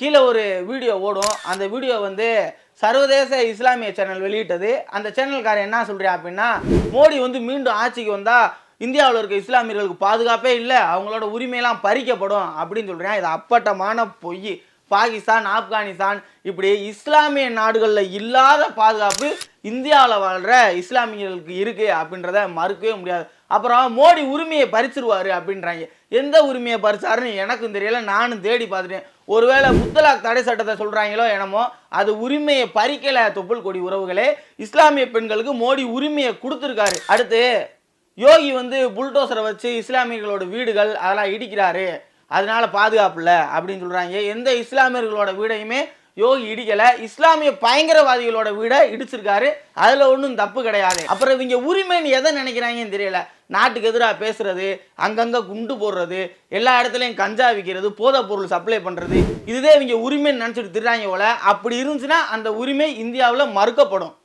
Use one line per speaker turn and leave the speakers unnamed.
கீழே ஒரு வீடியோ ஓடும். அந்த வீடியோ வந்து சர்வதேச இஸ்லாமிய சேனல் வெளியிட்டது. அந்த சேனல்காரன் என்ன சொல்கிறேன் அப்படின்னா மோடி வந்து மீண்டும் ஆட்சிக்கு வந்தால் இந்தியாவில் இருக்க இஸ்லாமியர்களுக்கு பாதுகாப்பே இல்லை அவங்களோட உரிமையெல்லாம் பறிக்கப்படும் அப்படின்னு சொல்கிறேன் இது அப்பட்டமான பொய். பாகிஸ்தான் ஆப்கானிஸ்தான் இப்படி இஸ்லாமிய நாடுகளில் இல்லாத பாதுகாப்பு இந்தியாவில் வாழ்கிற இஸ்லாமியர்களுக்கு இருக்குது அப்படின்றத மறுக்கவே முடியாது. அப்புறம் மோடி உரிமையை பறிச்சிருவார் அப்படின்றாங்க. எந்த உரிமையை பறிச்சாருன்னு எனக்கும் தெரியல நானும் தேடி பார்த்துட்டேன். ஒருவேளை முத்தலாக் தடை சட்டத்தை சொல்கிறாங்களோ என்னமோ அது உரிமையை பறிக்கலை தொப்புள் கொடி உறவுகளே. இஸ்லாமிய பெண்களுக்கு மோடி உரிமையை கொடுத்துருக்காரு. அடுத்து யோகி வந்து புல்டோசரை வச்சு இஸ்லாமியர்களோட வீடுகள் அதெல்லாம் இடிக்கிறாரு. அதனால பாதுகாப்பில் அப்படின்னு சொல்கிறாங்க எந்த இஸ்லாமியர்களோட வீடையுமே யோகி இடிக்கலை. இஸ்லாமிய பயங்கரவாதிகளோட வீடை இடிச்சிருக்காரு. அதில் ஒன்றும் தப்பு கிடையாது. அப்புறம் இவங்க உரிமைன்னு எதை நினைக்கிறாங்கன்னு தெரியல. நாட்டுக்கு எதிராக பேசுறது அங்கங்கே குண்டு போடுறது எல்லா இடத்துலையும் கஞ்சா விற்கிறது போதை பொருள் சப்ளை பண்ணுறது இதுதே இவங்க உரிமைன்னு நினச்சிட்டு திருறாங்க போல. அப்படி இருந்துச்சுன்னா அந்த உரிமை இந்தியாவில் மறுக்கப்படும்.